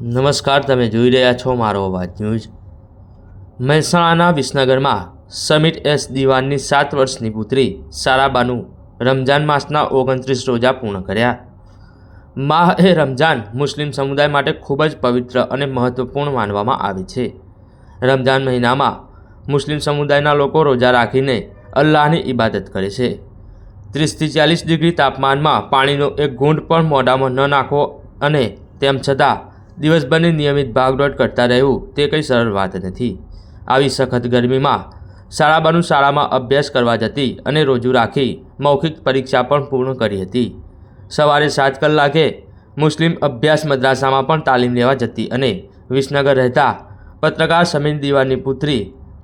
નમસ્કાર, તમે જોઈ રહ્યા છો મારો અવાજ ન્યૂઝ. મહેસાણાના વિસનગરમાં સમિટ એસ દિવાનની સાત વર્ષની પુત્રી સારાબાનું રમજાન માસના ઓગણત્રીસ રોજા પૂર્ણ કર્યા. માહ એ રમજાન મુસ્લિમ સમુદાય માટે ખૂબ જ પવિત્ર અને મહત્વપૂર્ણ માનવામાં આવે છે. રમજાન મહિનામાં મુસ્લિમ સમુદાયના લોકો રોજા રાખીને અલ્લાહની ઇબાદત કરે છે. ત્રીસથી ચાલીસ ડિગ્રી તાપમાનમાં પાણીનો એક ઘૂંટ પણ મોઢામાં ન નાખવો અને તેમ છતાં દિવસભરની નિયમિત ભાગદોડ કરતા રહેવું તે કંઈ સરળ વાત નથી. આવી સખત ગરમીમાં શાળાબાનું શાળામાં અભ્યાસ કરવા જતી અને રોજુ રાખી મૌખિક પરીક્ષા પણ પૂર્ણ કરી હતી. સવારે સાત કલાકે મુસ્લિમ અભ્યાસ મદ્રાસામાં પણ તાલીમ લેવા જતી અને વિસનગર રહેતા પત્રકાર સમીર દિવાનની પુત્રી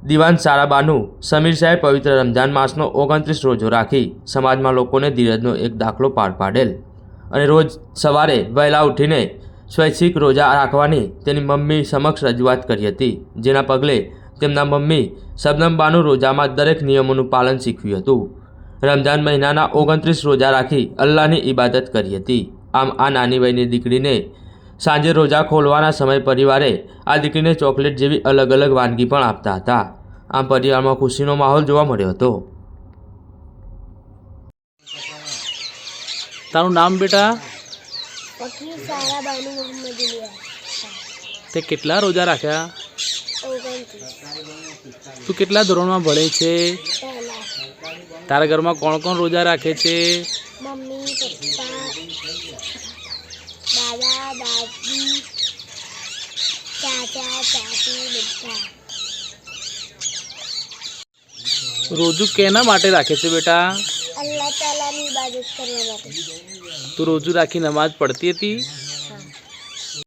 દિવાન સારાબાનુ સમીર સાહેબ પવિત્ર રમજાન માસનો ઓગણત્રીસ રોજો રાખી સમાજમાં લોકોને ધીરજનો એક દાખલો પાર પાડેલ. અને રોજ સવારે વહેલા ઉઠીને સ્વૈચ્છિક રોજા રાખવાની તેની મમ્મી સમક્ષ રજૂઆત કરી હતી, જેના પગલે તેમના મમ્મી શબનમબાનું રોજામાં દરેક નિયમોનું પાલન શીખ્યું હતું. રમઝાન મહિનાના ઓગણત્રીસ રોજા રાખી અલ્લાહની ઇબાદત કરી હતી. આમ આ નાની વયની દીકરીને સાંજે રોજા ખોલવાના સમય પરિવારે આ દીકરીને ચોકલેટ જેવી અલગ અલગ વાનગી પણ આપતા હતા. આમ પરિવારમાં ખુશીનો માહોલ જોવા મળ્યો હતો. તારું નામ બેટા? વકીલ સારા બાનુ મોહમ્મદ તે કેટલા રોજા રાખ્યા? તું કેટલા ધોરણમાં ભણે છે? તારા ઘરમાં કોણ કોણ રોજા રાખે છે? મમ્મી પપ્પા દાદા દાદી ચાચા ચાચી બધા. રોજુ કેના માટે રાખે છે બેટા? અલ્લાહ તાલાની ઇબાદત કરવા માટે. તું રોજુ રાખી નમાઝ પડતી હતી?